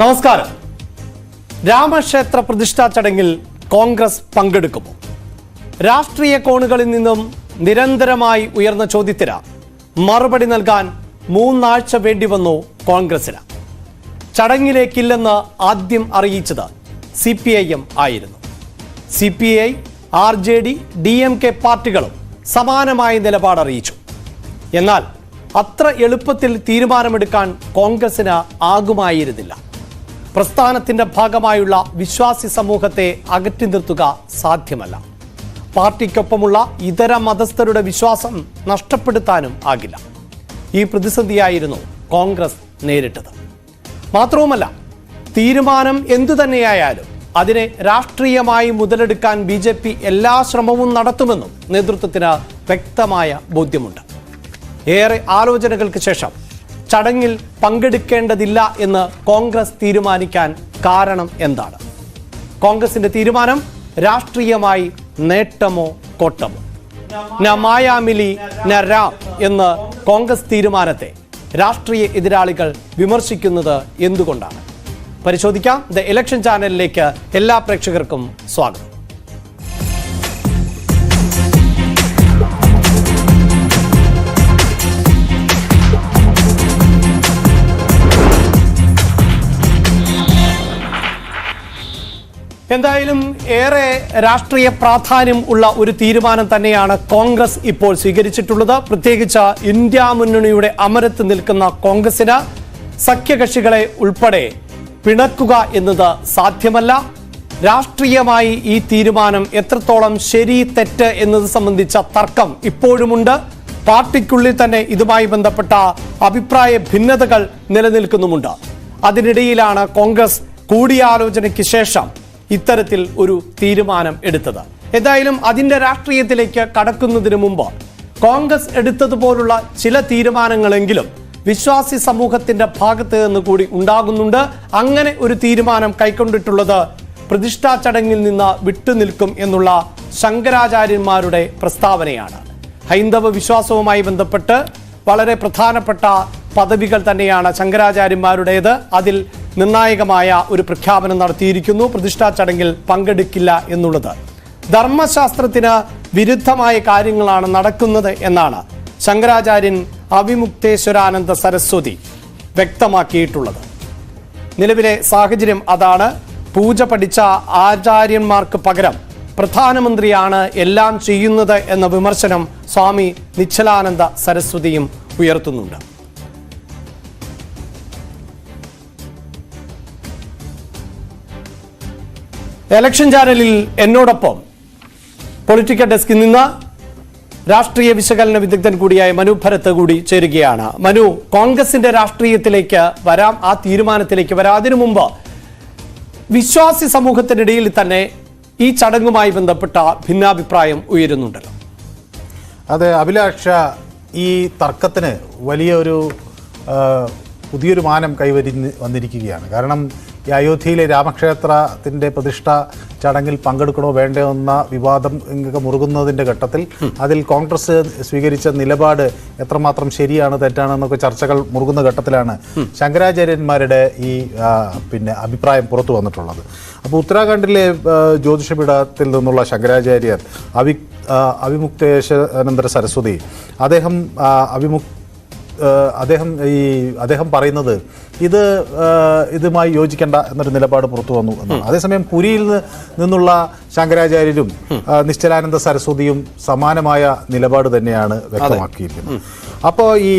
നമസ്കാരം. രാമക്ഷേത്ര പ്രതിഷ്ഠാ ചടങ്ങിൽ കോൺഗ്രസ് പങ്കെടുക്കുമോ? രാഷ്ട്രീയ കോണുകളിൽ നിന്നും നിരന്തരമായി ഉയർന്ന ചോദ്യത്തിന് മറുപടി നൽകാൻ മൂന്നാഴ്ച വേണ്ടി വന്നു കോൺഗ്രസിന്. ചടങ്ങിലേക്കില്ലെന്ന് ആദ്യം അറിയിച്ചത് സി പി ഐ എം ആയിരുന്നു. C P I R J D D M K പാർട്ടികളും സമാനമായ നിലപാട് അറിയിച്ചു. എന്നാൽ അത്ര എളുപ്പത്തിൽ തീരുമാനമെടുക്കാൻ കോൺഗ്രസിന് ആകുമായിരുന്നില്ല. പ്രസ്ഥാനത്തിന്റെ ഭാഗമായുള്ള വിശ്വാസി സമൂഹത്തെ അകറ്റി നിർത്തുക സാധ്യമല്ല. പാർട്ടിക്കൊപ്പമുള്ള ഇതര മതസ്ഥരുടെ വിശ്വാസം നഷ്ടപ്പെടുത്താനും ആകില്ല. ഈ പ്രതിസന്ധിയായിരുന്നു കോൺഗ്രസ് നേരിട്ടത്. മാത്രവുമല്ല തീരുമാനം എന്തു തന്നെയായാലും അതിനെ രാഷ്ട്രീയമായി മുതലെടുക്കാൻ ബി ജെ പി എല്ലാ ശ്രമവും നടത്തുമെന്നും നേതൃത്വത്തിന് വ്യക്തമായ ബോധ്യമുണ്ട്. ഏറെ ആലോചനകൾക്ക് ശേഷം ചടങ്ങിൽ പങ്കെടുക്കേണ്ടതില്ല എന്ന് കോൺഗ്രസ് തീരുമാനിക്കാൻ കാരണം എന്താണ്? കോൺഗ്രസിന്റെ തീരുമാനം രാഷ്ട്രീയമായി നേട്ടമോ കോട്ടമോ? ന മായാമിലി ന രാം എന്ന് കോൺഗ്രസ് തീരുമാനത്തെ രാഷ്ട്രീയ എതിരാളികൾ വിമർശിക്കുന്നത് എന്തുകൊണ്ടാണ്? പരിശോധിക്കാം. ദ ഇലക്ഷൻ ചാനലിലേക്ക് എല്ലാ പ്രേക്ഷകർക്കും സ്വാഗതം. എന്തായാലും ഏറെ രാഷ്ട്രീയ പ്രാധാന്യം ഉള്ള ഒരു തീരുമാനം തന്നെയാണ് കോൺഗ്രസ് ഇപ്പോൾ സ്വീകരിച്ചിട്ടുള്ളത്. പ്രത്യേകിച്ച് ഇന്ത്യ മുന്നണിയുടെ അമരത്ത് നിൽക്കുന്ന കോൺഗ്രസിന് സഖ്യകക്ഷികളെ ഉൾപ്പെടെ പിണക്കുക എന്നത് സാധ്യമല്ല. രാഷ്ട്രീയമായി ഈ തീരുമാനം എത്രത്തോളം ശരി തെറ്റ് എന്നത് സംബന്ധിച്ച തർക്കം ഇപ്പോഴുമുണ്ട്. പാർട്ടിക്കുള്ളിൽ തന്നെ ഇതുമായി ബന്ധപ്പെട്ട അഭിപ്രായ ഭിന്നതകൾ നിലനിൽക്കുന്നുമുണ്ട്. അതിനിടയിലാണ് കോൺഗ്രസ് കൂടിയാലോചനയ്ക്ക് ശേഷം ഇത്തരത്തിൽ ഒരു തീരുമാനം എടുത്തത്. എന്തായാലും അതിന്റെ രാഷ്ട്രീയത്തിലേക്ക് കടക്കുന്നതിന് മുമ്പ് കോൺഗ്രസ് എടുത്തതുപോലുള്ള ചില തീരുമാനങ്ങളെങ്കിലും വിശ്വാസി സമൂഹത്തിന്റെ ഭാഗത്ത് നിന്ന് കൂടി ഉണ്ടാകുന്നുണ്ട്. അങ്ങനെ ഒരു തീരുമാനം കൈക്കൊണ്ടിട്ടുള്ളത് പ്രതിഷ്ഠാ ചടങ്ങിൽ നിന്ന് വിട്ടുനിൽക്കും എന്നുള്ള ശങ്കരാചാര്യന്മാരുടെ പ്രസ്താവനയാണ്. ഹൈന്ദവ വിശ്വാസവുമായി ബന്ധപ്പെട്ട് വളരെ പ്രധാനപ്പെട്ട പദവികൾ തന്നെയാണ് ശങ്കരാചാര്യന്മാരുടേത്. അതിൽ നിർണായകമായ ഒരു പ്രഖ്യാപനം നടത്തിയിരിക്കുന്നു. പ്രതിഷ്ഠാ ചടങ്ങിൽ പങ്കെടുക്കില്ല എന്നുള്ളത്. ധർമ്മശാസ്ത്രത്തിന് വിരുദ്ധമായ കാര്യങ്ങളാണ് നടക്കുന്നത് എന്നാണ് ശങ്കരാചാര്യൻ അവിമുക്തേശ്വരാനന്ദ സരസ്വതി വ്യക്തമാക്കിയിട്ടുള്ളത്. നിലവിലെ സാഹചര്യം അതാണ്. പൂജ പഠിച്ച ആചാര്യന്മാർക്ക് പകരം പ്രധാനമന്ത്രിയാണ് എല്ലാം ചെയ്യുന്നത് എന്ന വിമർശനം സ്വാമി നിശ്ചലാനന്ദ സരസ്വതിയും ഉയർത്തുന്നുണ്ട്. എലക്ഷൻ ചാനലിൽ എന്നോടൊപ്പം പൊളിറ്റിക്കൽ ഡെസ്കിൽ നിന്ന് രാഷ്ട്രീയ വിശകലന വിദഗ്ധൻ കൂടിയായ മനു ഭരത്ത് കൂടി ചേരുകയാണ്. മനു കോൺഗ്രസിന്റെ രാഷ്ട്രീയത്തിലേക്ക് വരാം ആ തീരുമാനത്തിലേക്ക് വരാം. അതിനു മുമ്പ് വിശ്വാസി സമൂഹത്തിനിടയിൽ തന്നെ ഈ ചടങ്ങുമായി ബന്ധപ്പെട്ട ഭിന്നാഭിപ്രായം ഉയരുന്നുണ്ടല്ലോ. അതെ അഭിലാഷ ഈ തർക്കത്തിന് വലിയൊരു പുതിയൊരു മാനം കൈവരി വന്നിരിക്കുകയാണ്. കാരണം ഈ അയോധ്യയിലെ രാമക്ഷേത്രത്തിന്റെ പ്രതിഷ്ഠ ചടങ്ങിൽ പങ്കെടുക്കണോ വേണ്ടോ എന്ന വിവാദം മുറുകുന്നതിന്റെ ഘട്ടത്തിൽ അതിൽ കോൺഗ്രസ് സ്വീകരിച്ച നിലപാട് എത്രമാത്രം ശരിയാണ് തെറ്റാണെന്നൊക്കെ ചർച്ചകൾ മുറുകുന്ന ഘട്ടത്തിലാണ് ശങ്കരാചാര്യന്മാരുടെ ഈ പിന്നെ അഭിപ്രായം പുറത്തു വന്നിട്ടുള്ളത്. അപ്പോൾ ഉത്തരാഖണ്ഡിലെ ജ്യോതിഷപീഠത്തിൽ നിന്നുള്ള ശങ്കരാചാര്യർ അവി ആ, സരസ്വതി അദ്ദേഹം ആ, അവിമുക് ഏഹ് അദ്ദേഹം ഈ അദ്ദേഹം പറയുന്നത് ഇത് ഇതുമായി യോജിക്കേണ്ട എന്നൊരു നിലപാട് പുറത്തു വന്നു എന്നാണ്. അതേസമയം പുരിയിൽ നിന്ന് നിന്നുള്ള ശങ്കരാചാര്യരും നിശ്ചലാനന്ദ സരസ്വതിയും സമാനമായ നിലപാട് തന്നെയാണ് വ്യക്തമാക്കിയിരിക്കുന്നത്. അപ്പോൾ ഈ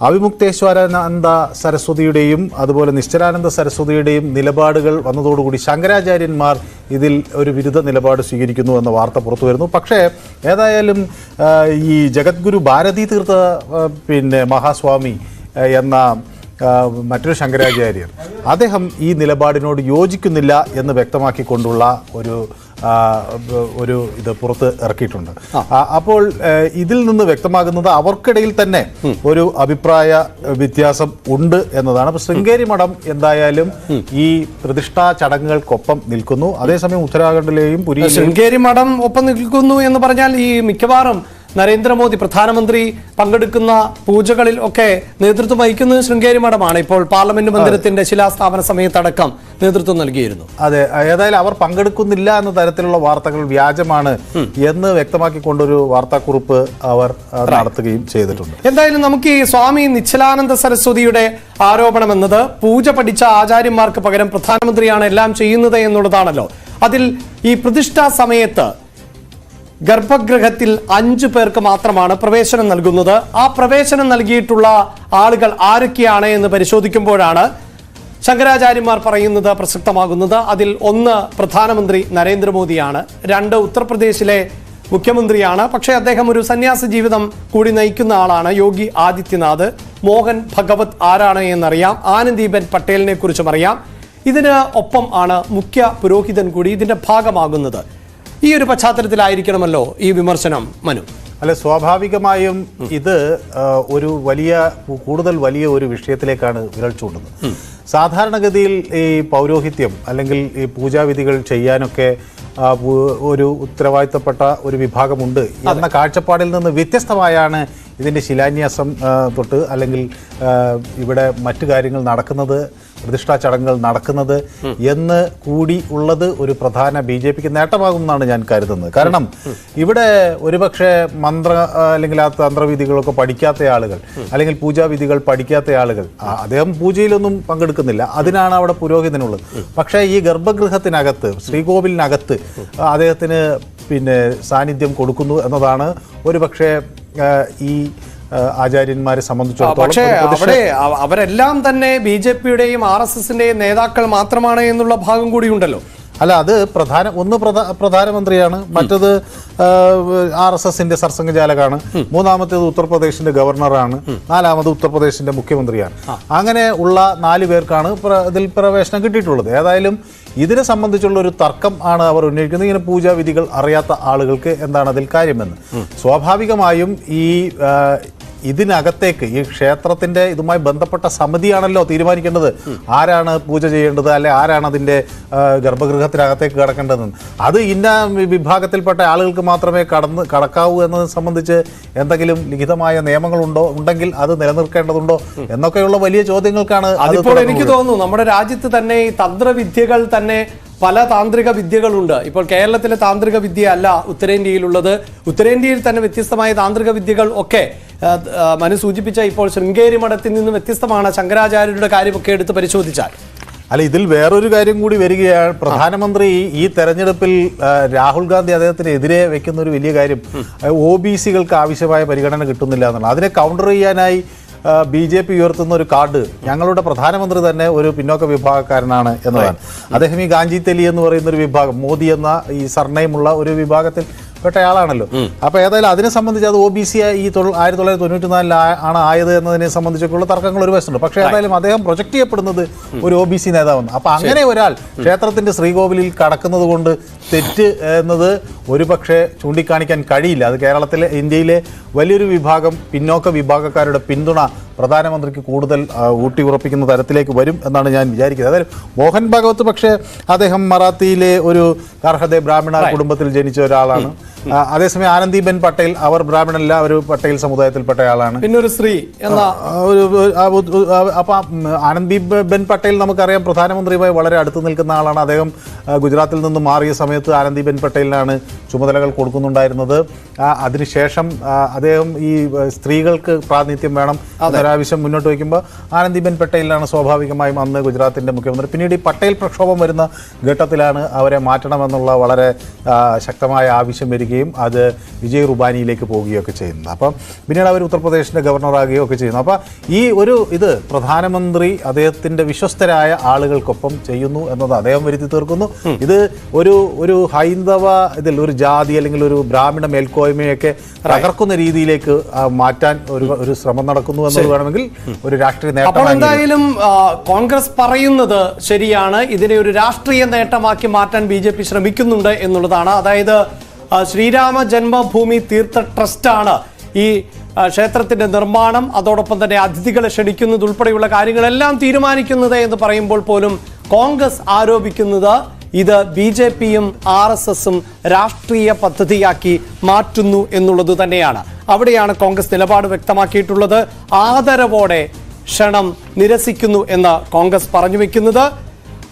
അവിമുക്തേശ്വരാനന്ദ സരസ്വതിയുടെയും അതുപോലെ നിശ്ചലാനന്ദ സരസ്വതിയുടെയും നിലപാടുകൾ വന്നതോടുകൂടി ശങ്കരാചാര്യന്മാർ ഇതിൽ ഒരു വിരുദ്ധ നിലപാട് സ്വീകരിക്കുന്നു എന്ന വാർത്ത പുറത്തു വരുന്നു. പക്ഷേ ഏതായാലും ഈ ജഗദ്ഗുരു ഭാരതി തീർത്ഥ പിന്നെ മഹാസ്വാമി എന്ന മറ്റൊരു ശങ്കരാചാര്യർ അദ്ദേഹം ഈ നിലപാടിനോട് യോജിക്കുന്നില്ല എന്ന് വ്യക്തമാക്കിക്കൊണ്ടുള്ള ഒരു ഒരു ഇത് പുറത്ത് ഇറക്കിയിട്ടുണ്ട്. അപ്പോൾ ഇതിൽ നിന്ന് വ്യക്തമാകുന്നത് അവർക്കിടയിൽ തന്നെ ഒരു അഭിപ്രായ വ്യത്യാസം ഉണ്ട് എന്നതാണ്. അപ്പൊ ശൃംഗേരി മഠം എന്തായാലും ഈ പ്രതിഷ്ഠാ ചടങ്ങുകൾക്കൊപ്പം നിൽക്കുന്നു. അതേസമയം ഉത്തരാഖണ്ഡിലെയും പുരി ശൃംഗേരി മഠം ഒപ്പം നിൽക്കുന്നു എന്ന് പറഞ്ഞാൽ ഈ മിക്കവാറും നരേന്ദ്രമോദി പ്രധാനമന്ത്രി പങ്കെടുക്കുന്ന പൂജകളിൽ ഒക്കെ നേതൃത്വം വഹിക്കുന്നത് ശൃംഗേരി മഠമാണ് ഇപ്പോൾ പാർലമെന്റ് മന്ദിരത്തിന്റെ ശിലാസ്ഥാപന സമയത്തടക്കം നേതൃത്വം നൽകിയിരുന്നു. അതെ ഏതായാലും അവർ പങ്കെടുക്കുന്നില്ല എന്ന തരത്തിലുള്ള വാർത്തകൾ വ്യാജമാണ് എന്ന് വ്യക്തമാക്കിക്കൊണ്ടൊരു വാർത്താക്കുറിപ്പ് അവർ നടത്തുകയും ചെയ്തിട്ടുണ്ട്. എന്തായാലും നമുക്ക് ഈ സ്വാമി നിശ്ചലാനന്ദ സരസ്വതിയുടെ ആരോപണം എന്നത് പൂജ പഠിച്ച ആചാര്യന്മാർക്ക് പകരം പ്രധാനമന്ത്രിയാണ് എല്ലാം ചെയ്യുന്നത് എന്നുള്ളതാണല്ലോ. അതിൽ ഈ പ്രതിഷ്ഠാ സമയത്ത് ഗർഭഗൃഹത്തിൽ അഞ്ചു പേർക്ക് മാത്രമാണ് പ്രവേശനം നൽകുന്നത്. ആ പ്രവേശനം നൽകിയിട്ടുള്ള ആളുകൾ ആരൊക്കെയാണ് എന്ന് പരിശോധിക്കുമ്പോഴാണ് ശങ്കരാചാര്യന്മാർ പറയുന്നത് പ്രസക്തമാകുന്നത്. അതിൽ ഒന്ന് പ്രധാനമന്ത്രി നരേന്ദ്രമോദിയാണ്. രണ്ട് ഉത്തർപ്രദേശിലെ മുഖ്യമന്ത്രിയാണ്. പക്ഷേ അദ്ദേഹം ഒരു സന്യാസ ജീവിതം കൂടി നയിക്കുന്ന ആളാണ് യോഗി ആദിത്യനാഥ്. മോഹൻ ഭഗവത് ആരാണ് എന്നറിയാം. ആനന്ദീപൻ പട്ടേലിനെ കുറിച്ചും അറിയാം. ഇതിന് ഒപ്പം ആണ് മുഖ്യ പുരോഹിതൻ കൂടി ഇതിന്റെ ഭാഗമാകുന്നത്. ഈ ഒരു പശ്ചാത്തലത്തിലായിരിക്കണമല്ലോ ഈ വിമർശനം മനു. അല്ല സ്വാഭാവികമായും ഇത് ഒരു വലിയ കൂടുതൽ വലിയ ഒരു വിഷയത്തിലേക്കാണ് വിരൽ ചൂണ്ടുന്നത്. സാധാരണഗതിയിൽ ഈ പൗരോഹിത്യം അല്ലെങ്കിൽ ഈ പൂജാവിധികൾ ചെയ്യാനൊക്കെ ഒരു ഉത്തരവാദിത്തപ്പെട്ട ഒരു വിഭാഗമുണ്ട് എന്ന കാഴ്ചപ്പാടിൽ നിന്ന് വ്യത്യസ്തമായാണ് ഇതിന്റെ ശിലാന്യാസം തൊട്ട് അല്ലെങ്കിൽ ഇവിടെ മറ്റു കാര്യങ്ങൾ നടക്കുന്നത് പ്രതിഷ്ഠാ ചടങ്ങുകൾ നടക്കുന്നത് എന്ന് കൂടി ഉള്ളത് ഒരു പ്രധാന ബി ജെ പിക്ക് നേട്ടമാകുമെന്നാണ് ഞാൻ കരുതുന്നത്. കാരണം ഇവിടെ ഒരുപക്ഷെ മന്ത്ര അല്ലെങ്കിൽ ആ തന്ത്രവിധികളൊക്കെ പഠിക്കാത്ത ആളുകൾ അല്ലെങ്കിൽ പൂജാവിധികൾ പഠിക്കാത്ത ആളുകൾ അദ്ദേഹം പൂജയിലൊന്നും പങ്കെടുക്കുന്നില്ല. അതിനാണ് അവിടെ പുരോഹിതനുള്ളത്. പക്ഷേ ഈ ഗർഭഗൃഹത്തിനകത്ത് ശ്രീകോവിലിനകത്ത് അദ്ദേഹത്തിന് പിന്നെ സാന്നിധ്യം കൊടുക്കുന്നു എന്നതാണ് ഒരുപക്ഷെ ഈ ആചാര്യന്മാരെ സംബന്ധിച്ചിടത്തോളം പക്ഷേ അവിടെ അവരെല്ലാം തന്നെ ബി ജെ പിയുടെയും ആർ എസ് എസിന്റെയും നേതാക്കൾ മാത്രമാണ് എന്നുള്ള ഭാഗം കൂടി ഉണ്ടല്ലോ അല്ല അത് പ്രധാന ഒന്ന് പ്രധാ- പ്രധാനമന്ത്രിയാണ് മറ്റത് ആർ എസ് എസിന്റെ സർസംഘചാലകാണ് മൂന്നാമത്തേത് ഉത്തർപ്രദേശിന്റെ ഗവർണറാണ് നാലാമത് ഉത്തർപ്രദേശിന്റെ മുഖ്യമന്ത്രിയാണ്. അങ്ങനെ ഉള്ള നാല് പേർക്കാണ് ഇതിൽ പ്രവേശനം കിട്ടിയിട്ടുള്ളത്. ഏതായാലും ഇതിനെ സംബന്ധിച്ചുള്ള ഒരു തർക്കം ആണ് അവർ ഉന്നയിക്കുന്നത്. ഇങ്ങനെ പൂജാവിധികൾ അറിയാത്ത ആളുകൾക്ക് എന്താണ് അതിൽ കാര്യമെന്ന്. സ്വാഭാവികമായും ഈ ഇതിനകത്തേക്ക് ഈ ക്ഷേത്രത്തിന്റെ ഇതുമായി ബന്ധപ്പെട്ട സമിതിയാണല്ലോ തീരുമാനിക്കേണ്ടത്. ആരാണ് പൂജ ചെയ്യേണ്ടത്? അല്ലെ ആരാണ് അതിന്റെ ഗർഭഗൃഹത്തിനകത്തേക്ക് കടക്കേണ്ടതെന്ന്? അത് ഇന്ന വിഭാഗത്തിൽപ്പെട്ട ആളുകൾക്ക് മാത്രമേ കടന്ന് കടക്കാവൂ എന്നത് സംബന്ധിച്ച് എന്തെങ്കിലും ലിഖിതമായ നിയമങ്ങളുണ്ടോ? ഉണ്ടെങ്കിൽ അത് നിലനിർത്തേണ്ടതുണ്ടോ? എന്നൊക്കെയുള്ള വലിയ ചോദ്യങ്ങൾക്കാണ് അത് അതിപ്പോൾ എനിക്ക് തോന്നുന്നു നമ്മുടെ രാജ്യത്ത് തന്നെ ഈ തന്ത്രവിദ്യകൾ തന്നെ പല താന്ത്രിക വിദ്യകളുണ്ട്. ഇപ്പോൾ കേരളത്തിലെ താന്ത്രിക വിദ്യ അല്ല ഉത്തരേന്ത്യയിലുള്ളത്. ഉത്തരേന്ത്യയിൽ തന്നെ വ്യത്യസ്തമായ താന്ത്രിക വിദ്യകൾ ഒക്കെ മനു സൂചിപ്പിച്ച ഇപ്പോൾ ശൃംഗേരി മഠത്തിൽ നിന്ന് വ്യത്യസ്തമാണ് ശങ്കരാചാര്യരുടെ കാര്യമൊക്കെ എടുത്ത് പരിശോധിച്ചാൽ. അല്ല ഇതിൽ വേറൊരു കാര്യം കൂടി വരികയാണ്. പ്രധാനമന്ത്രി ഈ തെരഞ്ഞെടുപ്പിൽ രാഹുൽ ഗാന്ധി അദ്ദേഹത്തിനെതിരെ വെക്കുന്ന ഒരു വലിയ കാര്യം ഒ ബി സികൾക്ക് ആവശ്യമായ പരിഗണന കിട്ടുന്നില്ല എന്നുള്ളത്. അതിനെ കൗണ്ടർ ചെയ്യാനായി ബി ജെ പി ഉയർത്തുന്ന ഒരു കാർഡ് ഞങ്ങളുടെ പ്രധാനമന്ത്രി തന്നെ ഒരു പിന്നോക്ക വിഭാഗക്കാരനാണ് എന്നതാണ്. അദ്ദേഹം ഈ ഗാന്ധി തെലി എന്ന് പറയുന്ന ഒരു വിഭാഗം മോദി എന്ന ഈ സർണയമുള്ള ഒരു വിഭാഗത്തിൽ പെട്ട ആളാണല്ലോ അപ്പൊ ഏതായാലും അതിനെ സംബന്ധിച്ച് അത് ഒ ബി സി ഈ ആയിരത്തി തൊള്ളായിരത്തി തൊണ്ണൂറ്റി നാലിൽ ആണ് ആയത് എന്നതിനെ സംബന്ധിച്ചൊക്കെയുള്ള തർക്കങ്ങൾ ഒരു വശമുണ്ട്. പക്ഷേ ഏതായാലും അദ്ദേഹം പ്രൊജക്ട് ചെയ്യപ്പെടുന്നത് ഒരു ഒ ബി സി നേതാവെന്ന് അപ്പൊ അങ്ങനെ ഒരാൾ ക്ഷേത്രത്തിന്റെ ശ്രീകോവിലിൽ കടക്കുന്നത് കൊണ്ട് തെറ്റ് എന്നത് ഒരു പക്ഷേ ചൂണ്ടിക്കാണിക്കാൻ കഴിയില്ല. അത് കേരളത്തിലെ ഇന്ത്യയിലെ വലിയൊരു വിഭാഗം പിന്നോക്ക വിഭാഗക്കാരുടെ പിന്തുണ പ്രധാനമന്ത്രിക്ക് കൂടുതൽ ഊട്ടി ഉറപ്പിക്കുന്ന തരത്തിലേക്ക് വരും എന്നാണ് ഞാൻ വിചാരിക്കുന്നത്. അതായത് മോഹൻ ഭാഗവത് പക്ഷേ അദ്ദേഹം മറാത്തിയിലെ ഒരു കർഹദെ ബ്രാഹ്മണ കുടുംബത്തിൽ ജനിച്ച ഒരാളാണ്. അതേസമയം ആനന്ദിബെൻ പട്ടേൽ അവർ ബ്രാഹ്മണല്ല ഒരു പട്ടേൽ സമുദായത്തിൽപ്പെട്ട ആളാണ്. പിന്നെ ഒരു സ്ത്രീ എന്ന ഒരു അപ്പൊ ആനന്ദി ബെൻ പട്ടേൽ നമുക്കറിയാം പ്രധാനമന്ത്രിയുമായി വളരെ അടുത്ത് നിൽക്കുന്ന ആളാണ്. അദ്ദേഹം ഗുജറാത്തിൽ നിന്ന് മാറിയ സമയത്ത് ആനന്ദി ബെൻ പട്ടേലിനാണ് ചുമതലകൾ കൊടുക്കുന്നുണ്ടായിരുന്നത്. അതിനുശേഷം അദ്ദേഹം ഈ സ്ത്രീകൾക്ക് പ്രാതിനിധ്യം വേണം എന്നൊരാവശ്യം മുന്നോട്ട് വയ്ക്കുമ്പോൾ ആനന്ദിബെൻ പട്ടേലിനാണ് സ്വാഭാവികമായും അന്ന് ഗുജറാത്തിന്റെ മുഖ്യമന്ത്രി. പിന്നീട് ഈ പട്ടേൽ പ്രക്ഷോഭം വരുന്ന ഘട്ടത്തിലാണ് അവരെ മാറ്റണമെന്നുള്ള വളരെ ശക്തമായ ആവശ്യം വരികയും അത് വിജയ് റുബാനിയിലേക്ക് പോവുകയൊക്കെ ചെയ്യുന്നത് അപ്പം പിന്നീട് അവർ ഉത്തർപ്രദേശിന്റെ ഗവർണറാകുകയോ ഒക്കെ ചെയ്യുന്നു. അപ്പം ഈ ഒരു ഇത് പ്രധാനമന്ത്രി അദ്ദേഹത്തിന്റെ വിശ്വസ്തരായ ആളുകൾക്കൊപ്പം ചെയ്യുന്നു എന്നത് അദ്ദേഹം വരുത്തി തീർക്കുന്നു. ഇത് ഒരു ഒരു ഹൈന്ദവ ഇതിൽ ഒരു ജാതി അല്ലെങ്കിൽ ഒരു ബ്രാഹ്മണ മേൽക്കോയ്മയൊക്കെ തകർക്കുന്ന രീതിയിലേക്ക് മാറ്റാൻ ഒരു ഒരു ശ്രമം നടക്കുന്നു എന്നത് വേണമെങ്കിൽ ഒരു രാഷ്ട്രീയ നേട്ടം എന്തായാലും കോൺഗ്രസ് പറയുന്നത് ശരിയാണ്. ഇതിനെ ഒരു രാഷ്ട്രീയ നേട്ടമാക്കി മാറ്റാൻ ബി ജെ പി ശ്രമിക്കുന്നുണ്ട് എന്നുള്ളതാണ്. അതായത് ശ്രീരാമ ജന്മഭൂമി തീർത്ഥ ട്രസ്റ്റാണ് ഈ ക്ഷേത്രത്തിന്റെ നിർമ്മാണം. അതോടൊപ്പം തന്നെ അതിഥികളെ ക്ഷണിക്കുന്നത് ഉൾപ്പെടെയുള്ള കാര്യങ്ങളെല്ലാം തീരുമാനിക്കുന്നത് എന്ന് പറയുമ്പോൾ പോലും കോൺഗ്രസ് ആരോപിക്കുന്നത് ഇത് ബി ജെ പിയും ആർ എസ് എസും രാഷ്ട്രീയ പദ്ധതിയാക്കി മാറ്റുന്നു എന്നുള്ളത് തന്നെയാണ്. അവിടെയാണ് കോൺഗ്രസ് നിലപാട് വ്യക്തമാക്കിയിട്ടുള്ളത്. ആദരവോടെ ക്ഷണം നിരസിക്കുന്നു എന്ന് കോൺഗ്രസ് പറഞ്ഞു വെക്കുന്നത്.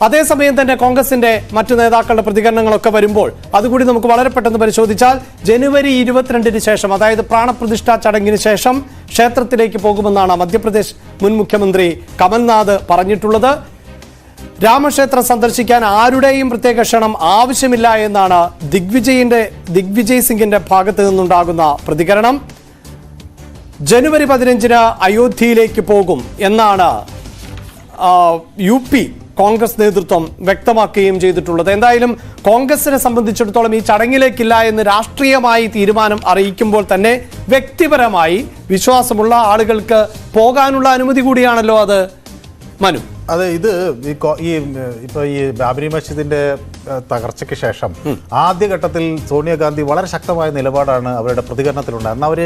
അതേസമയം തന്നെ കോൺഗ്രസിന്റെ മറ്റു നേതാക്കളുടെ പ്രതികരണങ്ങളൊക്കെ വരുമ്പോൾ അതുകൂടി നമുക്ക് വളരെ പെട്ടെന്ന് പരിശോധിച്ചാൽ ജനുവരി ഇരുപത്തിരണ്ടിന് ശേഷം അതായത് പ്രാണപ്രതിഷ്ഠാ ചടങ്ങിന് ശേഷം ക്ഷേത്രത്തിലേക്ക് പോകുമെന്നാണ് മധ്യപ്രദേശ് മുൻ മുഖ്യമന്ത്രി കമൽനാഥ് പറഞ്ഞിട്ടുള്ളത്. രാമക്ഷേത്രം സന്ദർശിക്കാൻ ആരുടെയും പ്രത്യേക ക്ഷണം ആവശ്യമില്ല എന്നാണ് ദിഗ്വിജയിന്റെ ദിഗ്വിജയ് സിംഗിന്റെ ഭാഗത്ത് നിന്നുണ്ടാകുന്ന പ്രതികരണം. ജനുവരി പതിനഞ്ചിന് അയോധ്യയിലേക്ക് പോകും എന്നാണ് യു പി കോൺഗ്രസ് നേതൃത്വം വ്യക്തമാക്കുകയും ചെയ്തിട്ടുള്ളത്. എന്തായാലും കോൺഗ്രസിനെ സംബന്ധിച്ചിടത്തോളം ഈ ചടങ്ങിലേക്കില്ല എന്ന് രാഷ്ട്രീയമായി തീരുമാനം അറിയിക്കുമ്പോൾ തന്നെ വ്യക്തിപരമായി വിശ്വാസമുള്ള ആളുകൾക്ക് പോകാനുള്ള അനുമതി കൂടിയാണല്ലോ അത്. മനു. അതെ ഇത് ഈ ഇപ്പൊ ഈ ബാബരി മസ്ജിദിന്റെ തകർച്ചയ്ക്ക് ശേഷം. ആദ്യഘട്ടത്തിൽ സോണിയാഗാന്ധി വളരെ ശക്തമായ നിലപാടാണ് അവരുടെ പ്രതികരണത്തിലുണ്ടായത് എന്നാൽ അവർ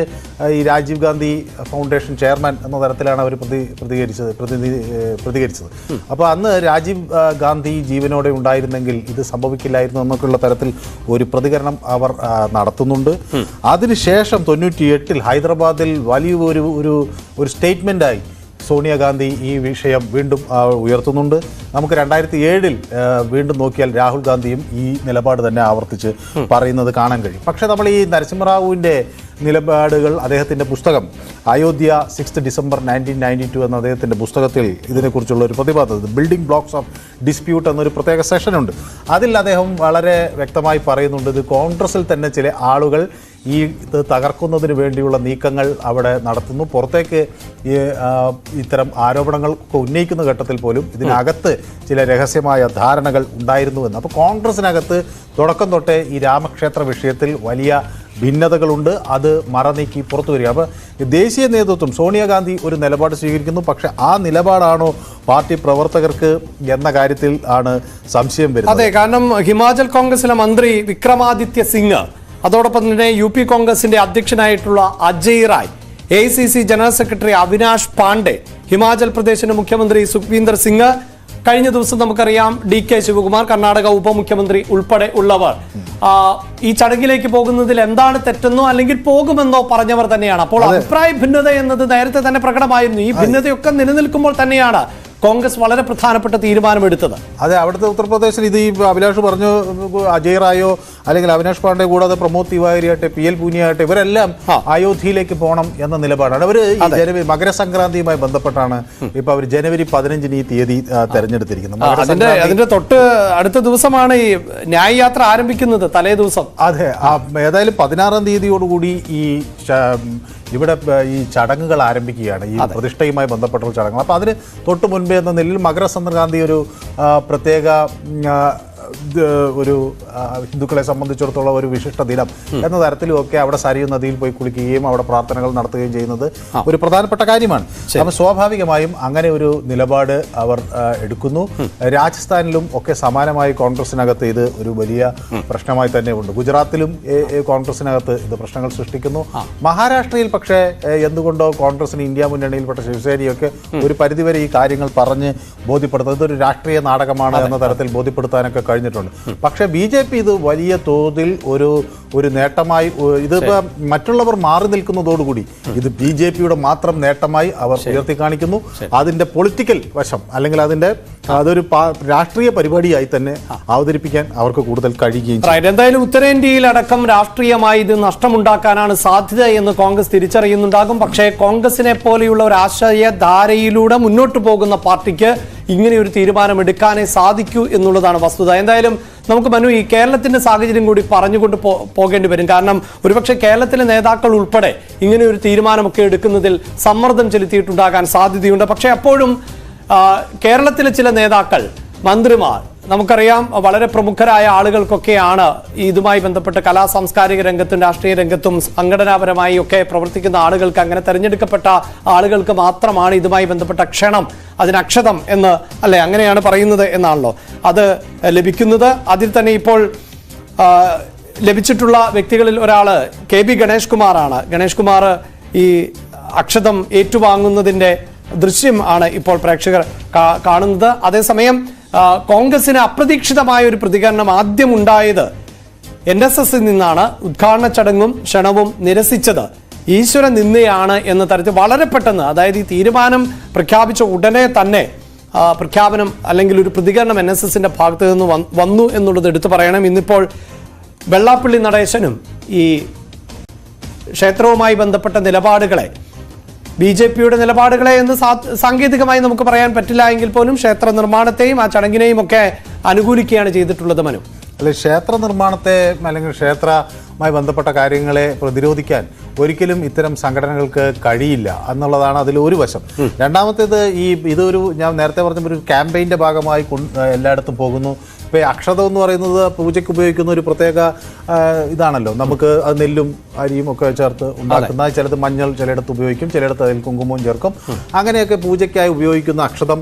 ഈ രാജീവ് ഗാന്ധി ഫൗണ്ടേഷൻ ചെയർമാൻ എന്ന തരത്തിലാണ് അവർ പ്രതി പ്രതികരിച്ചത് പ്രതിനിധി പ്രതികരിച്ചത്. അപ്പോൾ അന്ന് രാജീവ് ഗാന്ധി ജീവനോടെ ഉണ്ടായിരുന്നെങ്കിൽ ഇത് സംഭവിക്കില്ലായിരുന്നു എന്നൊക്കെയുള്ള തരത്തിൽ ഒരു പ്രതികരണം അവർ നടത്തുന്നുണ്ട്. അതിനുശേഷം തൊണ്ണൂറ്റിയെട്ടിൽ ഹൈദരാബാദിൽ വലിയ ഒരു ഒരു സ്റ്റേറ്റ്മെന്റായി സോണിയാഗാന്ധി ഈ വിഷയം വീണ്ടും ഉയർത്തുന്നുണ്ട്. നമുക്ക് രണ്ടായിരത്തി ഏഴിൽ വീണ്ടും നോക്കിയാൽ രാഹുൽ ഗാന്ധിയും ഈ നിലപാട് തന്നെ ആവർത്തിച്ച് പറയുന്നത് കാണാൻ കഴിയും. പക്ഷേ നമ്മൾ ഈ നരസിംഹറാവുവിന്റെ നിലപാടുകൾ അദ്ദേഹത്തിന്റെ പുസ്തകം Ayodhya six December nineteen ninety two എന്ന അദ്ദേഹത്തിന്റെ പുസ്തകത്തിൽ ഇതിനെക്കുറിച്ചുള്ള ഒരു പ്രതിപാദന ബിൽഡിംഗ് ബ്ലോക്സ് ഓഫ് ഡിസ്പ്യൂട്ട് എന്നൊരു പ്രത്യേക സെഷനുണ്ട് അതിൽ അദ്ദേഹം വളരെ വ്യക്തമായി പറയുന്നുണ്ട് ഇത് കോൺഗ്രസിൽ തന്നെ ചില ആളുകൾ ഈ ഇത് തകർക്കുന്നതിന് വേണ്ടിയുള്ള നീക്കങ്ങൾ അവിടെ നടത്തുന്നു. പുറത്തേക്ക് ഈ ഇത്തരം ആരോപണങ്ങൾ ഉന്നയിക്കുന്ന ഘട്ടത്തിൽ പോലും ഇതിനകത്ത് ചില രഹസ്യമായ ധാരണകൾ ഉണ്ടായിരുന്നുവെന്ന്. അപ്പോൾ കോൺഗ്രസിനകത്ത് തുടക്കം തൊട്ടേ ഈ രാമക്ഷേത്ര വിഷയത്തിൽ വലിയ ഭിന്നതകളുണ്ട്. അത് മറനീക്കി പുറത്തു വരിക. അപ്പോൾ ദേശീയ നേതൃത്വം സോണിയാഗാന്ധി ഒരു നിലപാട് സ്വീകരിക്കുന്നു. പക്ഷേ ആ നിലപാടാണോ പാർട്ടി പ്രവർത്തകർക്ക് എന്ന കാര്യത്തിൽ ആണ് സംശയം വരുന്നത്. അതെ കാരണം ഹിമാചൽ കോൺഗ്രസിലെ മന്ത്രി വിക്രമാദിത്യ സിംഗ് അതോടൊപ്പം തന്നെ യു പി കോൺഗ്രസിന്റെ അധ്യക്ഷനായിട്ടുള്ള Ajay Rai A C C general secretary Avinash Pandey Himachal പ്രദേശിന്റെ മുഖ്യമന്ത്രി സുഖ്വീന്ദർ സിംഗ് കഴിഞ്ഞ ദിവസം നമുക്കറിയാം ഡി കെ ശിവകുമാർ കർണാടക ഉപമുഖ്യമന്ത്രി ഉൾപ്പെടെ ഉള്ളവർ. ഈ ചടങ്ങിലേക്ക് പോകുന്നതിൽ എന്താണ് തെറ്റെന്നോ അല്ലെങ്കിൽ പോകുമെന്നോ പറഞ്ഞവർ തന്നെയാണ്. അപ്പോൾ അഭിപ്രായ ഭിന്നത എന്നത് നേരത്തെ തന്നെ പ്രകടമായിരുന്നു. ഈ ഭിന്നതയൊക്കെ നിലനിൽക്കുമ്പോൾ തന്നെയാണ് കോൺഗ്രസ് വളരെ പ്രധാനപ്പെട്ട തീരുമാനമെടുത്തത്. അതെ അവിടുത്തെ ഉത്തർപ്രദേശിൽ ഇത് ഈ അഭിലാഷ് പറഞ്ഞു അജയ് റായോ അല്ലെങ്കിൽ അവിനാഷ് പാണ്ഡെ കൂടാതെ പ്രമോദ് തിവാരി ആട്ടെ പി എൽ പൂനിയ ആട്ടെ ഇവരെല്ലാം അയോധ്യയിലേക്ക് പോകണം എന്ന നിലപാടാണ്. അവർ ജനുവരി മകരസംക്രാന്തിയുമായി ബന്ധപ്പെട്ടാണ് ഇപ്പൊ അവർ ജനുവരി പതിനഞ്ചിന് ഈ തീയതി തെരഞ്ഞെടുത്തിരിക്കുന്നത്. അതിന്റെ അതിന്റെ തൊട്ട് അടുത്ത ദിവസമാണ് ഈ ന്യായയാത്ര ആരംഭിക്കുന്നത് തലേ ദിവസം. അതെ ഏതായാലും പതിനാറാം തീയതിയോടുകൂടി ഈ ഇവിടെ ഈ ചടങ്ങുകൾ ആരംഭിക്കുകയാണ്. ഈ പ്രതിഷ്ഠയുമായി ബന്ധപ്പെട്ടുള്ള ചടങ്ങുകൾ. അപ്പോൾ അതിന് തൊട്ട് മുൻപേ എന്ന നിലയിൽ മകരസന്ദ്രകാന്തി ഒരു പ്രത്യേക ഒരു ഹിന്ദുക്കളെ സംബന്ധിച്ചിടത്തോളം ഒരു വിശിഷ്ട ദിനം. എന്ന തരത്തിലും ഒക്കെ അവിടെ സരിയു നദിയിൽ പോയി കുളിക്കുകയും അവിടെ പ്രാർത്ഥനകൾ നടത്തുകയും ചെയ്യുന്നത് ഒരു പ്രധാനപ്പെട്ട കാര്യമാണ്. അപ്പം സ്വാഭാവികമായും അങ്ങനെ ഒരു നിലപാട് അവർ എടുക്കുന്നു. രാജസ്ഥാനിലും ഒക്കെ സമാനമായി കോൺഗ്രസിനകത്ത് ഇത് ഒരു വലിയ പ്രശ്നമായി തന്നെ ഉണ്ട്. ഗുജറാത്തിലും കോൺഗ്രസിനകത്ത് ഇത് പ്രശ്നങ്ങൾ സൃഷ്ടിക്കുന്നു. മഹാരാഷ്ട്രയിൽ പക്ഷേ എന്തുകൊണ്ടോ കോൺഗ്രസിന് ഇന്ത്യ മുന്നണിയിൽപ്പെട്ട ശിവസേനയൊക്കെ ഒരു പരിധിവരെ ഈ കാര്യങ്ങൾ പറഞ്ഞ് ബോധ്യപ്പെടുത്തുന്നത്. ഇതൊരു രാഷ്ട്രീയ നാടകമാണ് എന്ന തരത്തിൽ ബോധ്യപ്പെടുത്താനൊക്കെ കഴിഞ്ഞിട്ടുണ്ട്. പക്ഷേ ബി ജെ പി ഇത് വലിയ തോതിൽ ഒരു ഒരു നേട്ടമായി ഇതിപ്പോൾ മറ്റുള്ളവർ മാറി നിൽക്കുന്നതോടുകൂടി ഇത് ബി ജെ പിയുടെ മാത്രം നേട്ടമായി അവർ ഉയർത്തി കാണിക്കുന്നു. അതിന്റെ പൊളിറ്റിക്കൽ വശം അല്ലെങ്കിൽ അതിന്റെ അതൊരു രാഷ്ട്രീയ പരിപാടിയായി തന്നെ അവതരിപ്പിക്കാൻ അവർക്ക് കൂടുതൽ കഴിയുകയും എന്തായാലും ഉത്തരേന്ത്യയിൽ അടക്കം രാഷ്ട്രീയമായി ഇത് നഷ്ടമുണ്ടാക്കാനാണ് സാധ്യത എന്ന് കോൺഗ്രസ് തിരിച്ചറിയുന്നുണ്ടാകും. പക്ഷേ കോൺഗ്രസിനെ പോലെയുള്ള ഒരു ആശയധാരയിലൂടെ മുന്നോട്ട് പോകുന്ന പാർട്ടിക്ക് ഇങ്ങനെ ഒരു തീരുമാനം എടുക്കാനേ സാധിക്കൂ എന്നുള്ളതാണ് വസ്തുത. എന്തായാലും നമുക്ക് മനു ഈ കേരളത്തിന്റെ സാഹചര്യം കൂടി പറഞ്ഞുകൊണ്ട് പോകേണ്ടി വരും. കാരണം ഒരുപക്ഷെ കേരളത്തിലെ നേതാക്കൾ ഉൾപ്പെടെ ഇങ്ങനെ ഒരു തീരുമാനമൊക്കെ എടുക്കുന്നതിൽ സമ്മർദ്ദം ചെലുത്തിയിട്ടുണ്ടാകാൻ സാധ്യതയുണ്ട്. പക്ഷേ അപ്പോഴും കേരളത്തിലെ ചില നേതാക്കൾ മന്ത്രിമാർ നമുക്കറിയാം വളരെ പ്രമുഖരായ ആളുകൾക്കൊക്കെയാണ് ഇതുമായി ബന്ധപ്പെട്ട് കലാ സാംസ്കാരിക രംഗത്തും രാഷ്ട്രീയ രംഗത്തും സംഘടനാപരമായി ഒക്കെ പ്രവർത്തിക്കുന്ന ആളുകൾക്ക് അങ്ങനെ തെരഞ്ഞെടുക്കപ്പെട്ട ആളുകൾക്ക് മാത്രമാണ് ഇതുമായി ബന്ധപ്പെട്ട ക്ഷണം അതിനക്ഷതം എന്ന് അല്ലെ അങ്ങനെയാണ് പറയുന്നത് എന്നാണല്ലോ. അത് ലഭിക്കുന്നത് അതിൽ തന്നെ ഇപ്പോൾ ലഭിച്ചിട്ടുള്ള വ്യക്തികളിൽ ഒരാൾ കെ ബി ഗണേഷ് കുമാറാണ് ഗണേഷ് കുമാർ ഈ അക്ഷതം ഏറ്റുവാങ്ങുന്നതിന്റെ ദൃശ്യം ആണ് ഇപ്പോൾ പ്രേക്ഷകർ കാണുന്നത്. അതേസമയം കോൺഗ്രസിന് അപ്രതീക്ഷിതമായ ഒരു പ്രതികരണം ആദ്യം ഉണ്ടായത് എൻ എസ് എസിൽ നിന്നാണ്. ഉദ്ഘാടന ചടങ്ങും ക്ഷണവും നിരസിച്ചത് ഈശ്വര നിന്നയാണ് എന്ന തരത്തിൽ വളരെ പെട്ടെന്ന് അതായത് ഈ തീരുമാനം പ്രഖ്യാപിച്ച ഉടനെ തന്നെ പ്രഖ്യാപനം അല്ലെങ്കിൽ ഒരു പ്രതികരണം എൻ എസ് എസിന്റെ ഭാഗത്ത് നിന്ന് വന്നു എന്നുള്ളത് എടുത്തു പറയണം. ഇന്നിപ്പോൾ വെള്ളാപ്പള്ളി നടേശനും ഈ ക്ഷേത്രവുമായി ബന്ധപ്പെട്ട നിലപാടുകളെ ബി ജെ പിയുടെ നിലപാടുകളെ എന്ന് സാങ്കേതികമായി നമുക്ക് പറയാൻ പറ്റില്ല എങ്കിൽ പോലും ക്ഷേത്ര നിർമ്മാണത്തെയും ആ ചടങ്ങിനെയും ഒക്കെ അനുകൂലിക്കുകയാണ് ചെയ്തിട്ടുള്ളത് മനു. അല്ലെ ക്ഷേത്ര നിർമ്മാണത്തെ അല്ലെങ്കിൽ ക്ഷേത്രമായി ബന്ധപ്പെട്ട കാര്യങ്ങളെ പ്രതിരോധിക്കാൻ ഒരിക്കലും ഇത്തരം സംഘടനകൾക്ക് കഴിയില്ല എന്നുള്ളതാണ് അതിൽ ഒരു വശം. രണ്ടാമത്തേത് ഈ ഇതൊരു ഞാൻ നേരത്തെ പറഞ്ഞ ഒരു ക്യാമ്പയിന്റെ ഭാഗമായി എല്ലായിടത്തും പോകുന്നു. ഇപ്പോൾ അക്ഷതം എന്ന് പറയുന്നത് പൂജയ്ക്ക് ഉപയോഗിക്കുന്ന ഒരു പ്രത്യേക ഇതാണല്ലോ. നമുക്ക് അത് നെല്ലും അരിയും ഒക്കെ ചേർത്ത് ഉണ്ടാക്കുന്ന ചിലത് മഞ്ഞൾ ചിലയിടത്ത് ഉപയോഗിക്കും ചിലയിടത്ത് അതിൽ കുങ്കുമവും ചേർക്കും. അങ്ങനെയൊക്കെ പൂജയ്ക്കായി ഉപയോഗിക്കുന്ന അക്ഷതം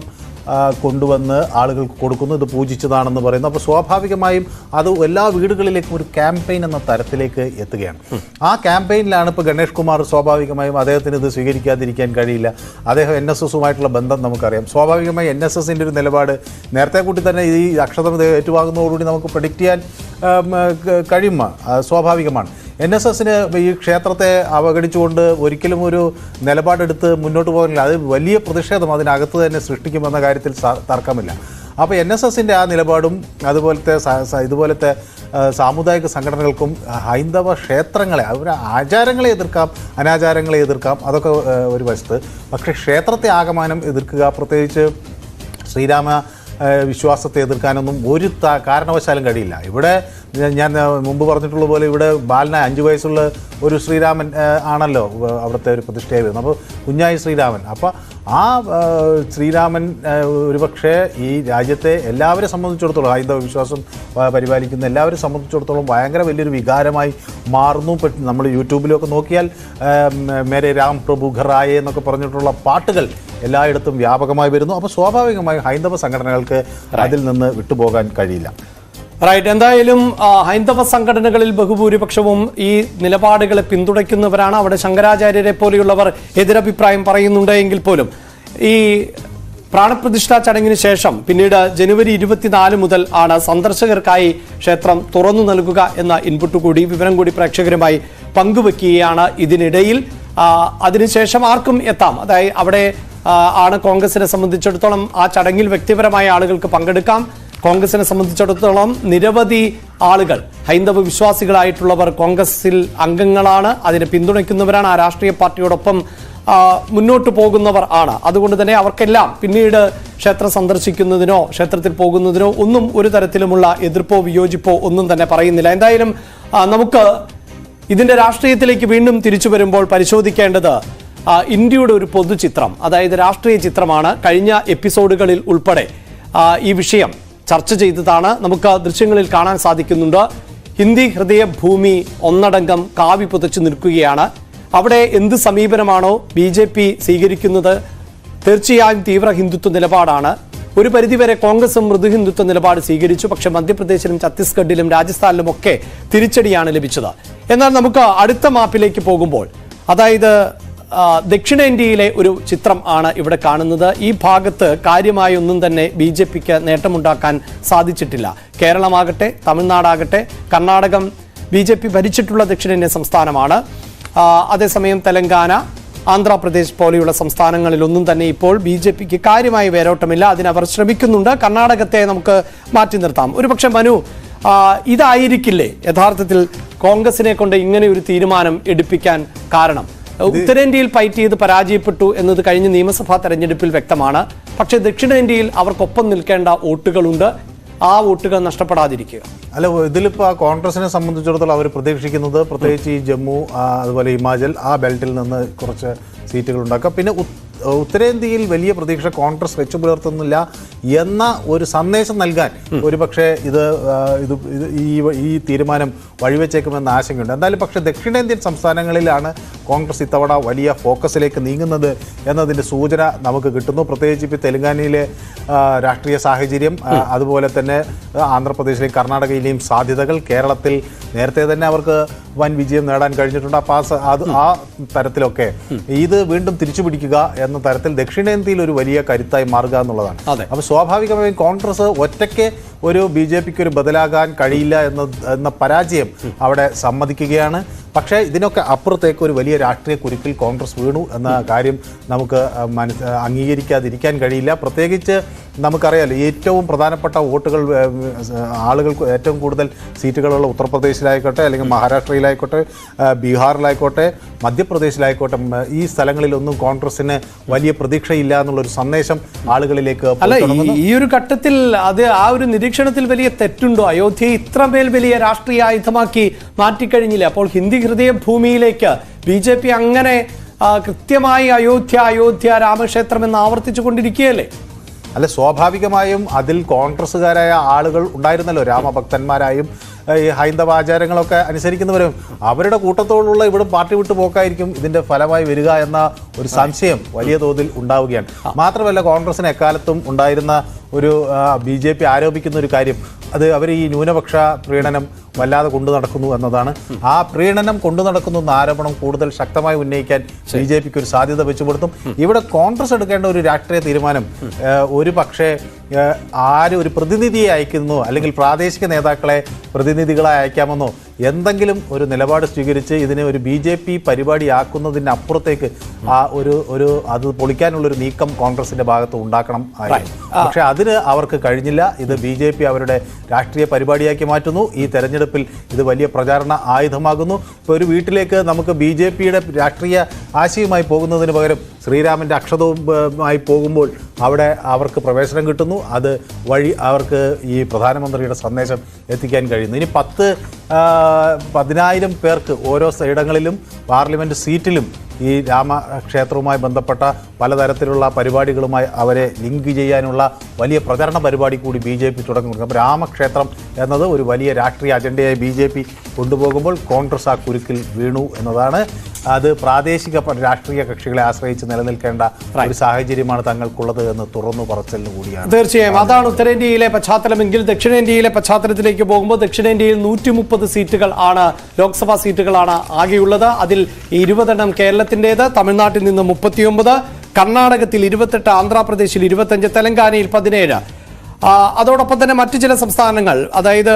കൊണ്ടുവന്ന് ആളുകൾക്ക് കൊടുക്കുന്നു. ഇത് പൂജിച്ചതാണെന്ന് പറയുന്നു. അപ്പോൾ സ്വാഭാവികമായും അത് എല്ലാ വീടുകളിലേക്കും ഒരു ക്യാമ്പയിൻ എന്ന തരത്തിലേക്ക് എത്തുകയാണ്. ആ ക്യാമ്പയിനിലാണ് ഇപ്പോൾ ഗണേഷ് കുമാർ സ്വാഭാവികമായും അദ്ദേഹത്തിന് ഇത് സ്വീകരിക്കാതിരിക്കാൻ കഴിയില്ല. അദ്ദേഹം എൻ എസ് എസുമായിട്ടുള്ള ബന്ധം നമുക്കറിയാം. സ്വാഭാവികമായി എൻ എസ് എസിന്റെ ഒരു നിലപാട് നേരത്തെ കൂട്ടി തന്നെ ഈ അക്ഷതം ഏറ്റുവാങ്ങുന്നതോടുകൂടി നമുക്ക് പ്രഡിക്റ്റ് ചെയ്യാൻ ആം, ക- കഴിയും ആ, സ്വാഭാവികമാണ്. എൻ എസ് എസിന് ഈ ക്ഷേത്രത്തെ അവഗണിച്ചുകൊണ്ട് ഒരിക്കലും ഒരു നിലപാടെടുത്ത് മുന്നോട്ട് പോകാനില്ല. അത് വലിയ പ്രതിഷേധം അതിനകത്ത് തന്നെ സൃഷ്ടിക്കുമെന്ന കാര്യത്തിൽ തർക്കമില്ല. അപ്പോൾ എൻ എസ് എസിന്റെ ആ നിലപാടും അതുപോലത്തെ ഇതുപോലത്തെ സാമുദായിക സംഘടനകൾക്കും ഹൈന്ദവ ക്ഷേത്രങ്ങളെ അവരുടെ ആചാരങ്ങളെ എതിർക്കാം അനാചാരങ്ങളെ എതിർക്കാം അതൊക്കെ ഒരു വശത്ത്. പക്ഷേ ക്ഷേത്രത്തെ ആകമാനം എതിർക്കുക പ്രത്യേകിച്ച് ശ്രീരാമ വിശ്വാസത്തെ എതിർക്കാനൊന്നും ഒരു കാരണവശാലും കഴിയില്ല. ഇവിടെ ഞാൻ- മുമ്പ് പറഞ്ഞിട്ടുള്ള പോലെ ഇവിടെ ബാലന അഞ്ച് വയസ്സുള്ള ഒരു ശ്രീരാമൻ ആണല്ലോ അവിടുത്തെ ഒരു പ്രതിഷ്ഠയായി വരുന്നത്. അപ്പോൾ കുഞ്ഞായി ശ്രീരാമൻ. അപ്പോൾ ആ ശ്രീരാമൻ ഒരുപക്ഷെ ഈ രാജ്യത്തെ എല്ലാവരെ സംബന്ധിച്ചിടത്തോളം ഹൈന്ദവ വിശ്വാസം പരിപാലിക്കുന്ന എല്ലാവരെ സംബന്ധിച്ചിടത്തോളം ഭയങ്കര വലിയൊരു വികാരമായി മാറുന്നു. നമ്മൾ യൂട്യൂബിലൊക്കെ നോക്കിയാൽ മേരെ രാം പ്രഭു ഖറായെ എന്നൊക്കെ പറഞ്ഞിട്ടുള്ള പാട്ടുകൾ എല്ലായിടത്തും വ്യാപകമായി വരുന്നു. അപ്പോൾ സ്വാഭാവികമായും ഹൈന്ദവ സംഘടനകൾക്ക് അതിൽ നിന്ന് വിട്ടുപോകാൻ കഴിയില്ല. റൈറ്റ് എന്തായാലും ഹൈന്ദവ സംഘടനകളിൽ ബഹുഭൂരിപക്ഷവും ഈ നിലപാടുകളെ പിന്തുണയ്ക്കുന്നവരാണ്. അവിടെ ശങ്കരാചാര്യരെ പോലെയുള്ളവർ എതിരഭിപ്രായം പറയുന്നുണ്ടെങ്കിൽ പോലും. ഈ പ്രാണപ്രതിഷ്ഠാ ചടങ്ങിന് ശേഷം പിന്നീട് ജനുവരി ഇരുപത്തിനാല് മുതൽ ആണ് സന്ദർശകർക്കായി ക്ഷേത്രം തുറന്നു നൽകുക എന്ന ഇൻപുട്ട് കൂടി വിവരം കൂടി പ്രേക്ഷകരുമായി പങ്കുവെക്കുകയാണ് ഇതിനിടയിൽ. അതിനുശേഷം ആർക്കും എത്താം. അതായത് അവിടെ ആണ് കോൺഗ്രസിനെ സംബന്ധിച്ചിടത്തോളം ആ ചടങ്ങിൽ വ്യക്തിപരമായ ആളുകൾക്ക് പങ്കെടുക്കാം. കോൺഗ്രസിനെ സംബന്ധിച്ചിടത്തോളം നിരവധി ആളുകൾ ഹൈന്ദവ വിശ്വാസികളായിട്ടുള്ളവർ കോൺഗ്രസിൽ അംഗങ്ങളാണ്. അതിനെ പിന്തുണയ്ക്കുന്നവരാണ്. ആ രാഷ്ട്രീയ പാർട്ടിയോടൊപ്പം മുന്നോട്ട് പോകുന്നവർ ആണ്. അതുകൊണ്ട് തന്നെ അവർക്കെല്ലാം പിന്നീട് ക്ഷേത്രം സന്ദർശിക്കുന്നതിനോ ക്ഷേത്രത്തിൽ പോകുന്നതിനോ ഒന്നും ഒരു തരത്തിലുമുള്ള എതിർപ്പോ വിയോജിപ്പോ ഒന്നും തന്നെ പറയുന്നില്ല. എന്തായാലും നമുക്ക് ഇതിന്റെ രാഷ്ട്രീയത്തിലേക്ക് വീണ്ടും തിരിച്ചു വരുമ്പോൾ പരിശോധിക്കേണ്ടത് ഇന്ത്യയുടെ ഒരു പൊതുചിത്രം അതായത് രാഷ്ട്രീയ ചിത്രമാണ് കഴിഞ്ഞ എപ്പിസോഡുകളിൽ ഉൾപ്പെടെ ഈ വിഷയം ചർച്ച ചെയ്തതാണ്. നമുക്ക് ദൃശ്യങ്ങളിൽ കാണാൻ സാധിക്കുന്നുണ്ട്. ഹിന്ദി ഹൃദയ ഭൂമി ഒന്നടങ്കം കാവി പുതച്ചു നിൽക്കുകയാണ്. അവിടെ എന്ത് സമീപനമാണോ ബി ജെ പി സ്വീകരിക്കുന്നത്? തീർച്ചയായും തീവ്ര ഹിന്ദുത്വ നിലപാടാണ്. ഒരു പരിധിവരെ കോൺഗ്രസും മൃദു ഹിന്ദുത്വ നിലപാട് സ്വീകരിച്ചു. പക്ഷേ മധ്യപ്രദേശിലും ഛത്തീസ്ഗഡിലും രാജസ്ഥാനിലും ഒക്കെ തിരിച്ചടിയാണ് ലഭിച്ചത്. എന്നാൽ നമുക്ക് അടുത്ത മാപ്പിലേക്ക് പോകുമ്പോൾ അതായത് ദക്ഷിണേന്ത്യയിലെ ഒരു ചിത്രം ആണ് ഇവിടെ കാണുന്നത്. ഈ ഭാഗത്ത് കാര്യമായി ഒന്നും തന്നെ ബി ജെ പിക്ക് നേട്ടമുണ്ടാക്കാൻ സാധിച്ചിട്ടില്ല. കേരളമാകട്ടെ തമിഴ്നാടാകട്ടെ കർണാടകം ബി ജെ പി ഭരിച്ചിട്ടുള്ള ദക്ഷിണേന്ത്യൻ സംസ്ഥാനമാണ്. അതേസമയം തെലങ്കാന ആന്ധ്രാപ്രദേശ് പോലെയുള്ള സംസ്ഥാനങ്ങളിലൊന്നും തന്നെ ഇപ്പോൾ ബി ജെ പിക്ക് കാര്യമായ വേരോട്ടമില്ല. അതിനവർ ശ്രമിക്കുന്നുണ്ട്. കർണാടകത്തെ നമുക്ക് മാറ്റി നിർത്താം. ഒരുപക്ഷെ മനു ഇതായിരിക്കില്ലേ യഥാർത്ഥത്തിൽ കോൺഗ്രസിനെ കൊണ്ട് ഇങ്ങനെ ഒരു തീരുമാനം എടുപ്പിക്കാൻ കാരണം? ഉത്തരേന്ത്യയിൽ ഫൈറ്റ് ചെയ്ത് പരാജയപ്പെട്ടു എന്നത് കഴിഞ്ഞ നിയമസഭാ തെരഞ്ഞെടുപ്പിൽ വ്യക്തമാണ്. പക്ഷേ ദക്ഷിണേന്ത്യയിൽ അവർക്കൊപ്പം നിൽക്കേണ്ട വോട്ടുകളുണ്ട്. ആ വോട്ടുകൾ നഷ്ടപ്പെടാതിരിക്കുക. അല്ല ഇതിലിപ്പോൾ ആ കോൺഗ്രസിനെ സംബന്ധിച്ചിടത്തോളം അവർ പ്രതീക്ഷിക്കുന്നത് പ്രത്യേകിച്ച് ഈ ജമ്മു അതുപോലെ ഹിമാചൽ ആ ബെൽറ്റിൽ നിന്ന് കുറച്ച് സീറ്റുകൾ ഉണ്ടാക്കുക പിന്നെ ഉത്തരേന്ത്യയിൽ വലിയ പ്രതീക്ഷ കോൺഗ്രസ് വെച്ചു പുലർത്തുന്നില്ല എന്ന ഒരു സന്ദേശം നൽകാൻ ഒരുപക്ഷെ ഇത് ഇത് ഈ തീരുമാനം വഴിവെച്ചേക്കുമെന്ന ആശങ്കയുണ്ട്. എന്തായാലും പക്ഷേ ദക്ഷിണേന്ത്യൻ സംസ്ഥാനങ്ങളിലാണ് കോൺഗ്രസ് ഇത്തവണ വലിയ ഫോക്കസിലേക്ക് നീങ്ങുന്നത് എന്നതിന്റെ സൂചന നമുക്ക് കിട്ടുന്നു. പ്രത്യേകിച്ച് ഇപ്പോൾ തെലങ്കാനയിലെ രാഷ്ട്രീയ സാഹചര്യം അതുപോലെ തന്നെ ആന്ധ്രാപ്രദേശിലെയും കർണാടകയിലെയും സാധ്യതകൾ കേരളത്തിൽ നേരത്തെ തന്നെ അവർക്ക് വൻ വിജയം നേടാൻ കഴിഞ്ഞിട്ടുണ്ട്. അപ്പോൾ ആ പാസ് അത് ആ തരത്തിലൊക്കെ ഇത് വീണ്ടും തിരിച്ചു പിടിക്കുക എന്ന തരത്തിൽ ദക്ഷിണേന്ത്യയിൽ ഒരു വലിയ കരുത്തായി മാറുക എന്നുള്ളതാണ്. അപ്പം അപ്പോൾ സ്വാഭാവികമായും കോൺഗ്രസ് ഒറ്റയ്ക്ക് ഒരു ബി ജെ പിക്ക് ഒരു ബദലാകാൻ കഴിയില്ല എന്ന എന്ന പരാജയം അവിടെ സമ്മതിക്കുകയാണ്. പക്ഷേ ഇതിനൊക്കെ അപ്പുറത്തേക്ക് ഒരു വലിയ രാഷ്ട്രീയ കുരുക്കിൽ കോൺഗ്രസ് വീണു എന്ന കാര്യം നമുക്ക് മനസ്സ് മനസ് അംഗീകരിക്കാതിരിക്കാൻ കഴിയില്ല. പ്രത്യേകിച്ച് നമുക്കറിയാലോ ഏറ്റവും പ്രധാനപ്പെട്ട വോട്ടുകൾ ആളുകൾക്ക് ഏറ്റവും കൂടുതൽ സീറ്റുകളുള്ള ഉത്തർപ്രദേശിലായിക്കോട്ടെ അല്ലെങ്കിൽ മഹാരാഷ്ട്രയിലായിക്കോട്ടെ ബീഹാറിലായിക്കോട്ടെ മധ്യപ്രദേശിലായിക്കോട്ടെ ഈ സ്ഥലങ്ങളിലൊന്നും കോൺഗ്രസിന് വലിയ പ്രതീക്ഷയില്ല എന്നുള്ളൊരു സന്ദേശം ആളുകളിലേക്ക് അല്ല ഈ- ഈ ഒരു ഘട്ടത്തിൽ അത് ആ ഒരു നിരീക്ഷണത്തിൽ വലിയ തെറ്റുണ്ടോ? അയോധ്യയെ ഇത്രമേൽ വലിയ രാഷ്ട്രീയ ആയുധമാക്കി മാറ്റിക്കഴിഞ്ഞില്ല? അപ്പോൾ ഹിന്ദി ഹൃദയ ഭൂമിയിലേക്ക് ബി ജെ പി അങ്ങനെ കൃത്യമായി അയോധ്യ അയോധ്യ രാമക്ഷേത്രം എന്ന് ആവർത്തിച്ചു കൊണ്ടിരിക്കുകയല്ലേ? അല്ല സ്വാഭാവികമായും അതിൽ കോൺഗ്രസ്സുകാരായ ആളുകൾ ഉണ്ടായിരുന്നല്ലോ രാമഭക്തന്മാരായും ഈ ഹൈന്ദവ ആചാരങ്ങളൊക്കെ അനുസരിക്കുന്നവരും അവരുടെ കൂട്ടത്തോടുള്ള ഇവിടെ പാർട്ടി വിട്ടു പോക്കായിരിക്കും ഇതിന്റെ ഫലമായി വരിക എന്ന ഒരു സംശയം വലിയ തോതിൽ ഉണ്ടാവുകയാണ്. മാത്രമല്ല കോൺഗ്രസിന് എക്കാലത്തും ഉണ്ടായിരുന്ന ഒരു ബി ജെ പി ആരോപിക്കുന്ന ഒരു കാര്യം. അത് അവർ ഈ ന്യൂനപക്ഷ പ്രീണനം വല്ലാതെ കൊണ്ടു നടക്കുന്നു എന്നതാണ്. ആ പ്രീണനം കൊണ്ടു നടക്കുന്നു എന്ന ആരോപണം കൂടുതൽ ശക്തമായി ഉന്നയിക്കാൻ ബി ജെ പിക്ക് ഒരു സാധ്യത വെച്ചുപെടുത്തും ഇവിടെ കോൺഗ്രസ് എടുക്കേണ്ട ഒരു രാഷ്ട്രീയ തീരുമാനം ഒരു പക്ഷേ ആര് ഒരു പ്രതിനിധിയെ അയക്കുന്നു അല്ലെങ്കിൽ പ്രാദേശിക നേതാക്കളെ പ്രതിനിധികളെ അയക്കാമെന്നോ എന്തെങ്കിലും ഒരു നിലപാട് സ്വീകരിച്ച് ഇതിനെ ഒരു ബി ജെ പി പരിപാടിയാക്കുന്നതിന് അപ്പുറത്തേക്ക് ആ ഒരു ഒരു അത് പൊളിക്കാനുള്ള ഒരു നീക്കം കോൺഗ്രസിന്റെ ഭാഗത്ത് ഉണ്ടാക്കണം പക്ഷെ അതിന് അവർക്ക് കഴിഞ്ഞില്ല. ഇത് ബി ജെ പി അവരുടെ രാഷ്ട്രീയ പരിപാടിയാക്കി മാറ്റുന്നു. ഈ തെരഞ്ഞെടുപ്പിൽ ഇത് വലിയ പ്രചാരണ ആയുധമാകുന്നു. ഇപ്പോൾ ഒരു വീട്ടിലേക്ക് നമുക്ക് ബി ജെ പിയുടെ രാഷ്ട്രീയ ആശയവുമായി പോകുന്നതിന് പകരം ശ്രീരാമന്റെ അക്ഷതവുമായി പോകുമ്പോൾ അവിടെ അവർക്ക് പ്രവേശനം കിട്ടുന്നു. അത് വഴി അവർക്ക് ഈ പ്രധാനമന്ത്രിയുടെ സന്ദേശം എത്തിക്കാൻ കഴിയുന്നു. ഇനി പത്ത് പതിനായിരം പേർക്ക് ഓരോ ഇടങ്ങളിലും പാർലമെന്റ് സീറ്റിലും ഈ രാമക്ഷേത്രവുമായി ബന്ധപ്പെട്ട പലതരത്തിലുള്ള പരിപാടികളുമായി അവരെ ലിങ്ക് ചെയ്യാനുള്ള വലിയ പ്രചരണ പരിപാടി കൂടി ബി ജെ പി തുടങ്ങുന്നുണ്ട്. അപ്പോൾ രാമക്ഷേത്രം എന്നത് ഒരു വലിയ രാഷ്ട്രീയ അജണ്ടയായി ബി ജെ പി കൊണ്ടുപോകുമ്പോൾ കോൺഗ്രസ് ആ കുരുക്കിൽ വീണു എന്നതാണ്. അത് പ്രാദേശിക രാഷ്ട്രീയ കക്ഷികളെ ആശ്രയിച്ച് നിലനിൽക്കേണ്ട ഒരു സാഹചര്യമാണ് തങ്ങൾക്കുള്ളത് എന്ന് തുറന്നു പറച്ചലിന് കൂടിയാണ്. തീർച്ചയായും. അതാണ് ഉത്തരേന്ത്യയിലെ പശ്ചാത്തലമെങ്കിൽ ദക്ഷിണേന്ത്യയിലെ പശ്ചാത്തലത്തിലേക്ക് പോകുമ്പോൾ ദക്ഷിണേന്ത്യയിൽ നൂറ്റി മുപ്പത് സീറ്റുകൾ ആണ് ലോക്സഭാ സീറ്റുകളാണ് ആകെയുള്ളത്. അതിൽ ഇരുപതെണ്ണം കേരളത്തിന്റെത് തമിഴ്നാട്ടിൽ നിന്ന് മുപ്പത്തിയൊമ്പത് കർണാടകത്തിൽ ഇരുപത്തെട്ട് ആന്ധ്രാപ്രദേശിൽ ഇരുപത്തഞ്ച് തെലങ്കാനയിൽ പതിനേഴ്. അതോടൊപ്പം തന്നെ മറ്റു ചില സംസ്ഥാനങ്ങൾ അതായത്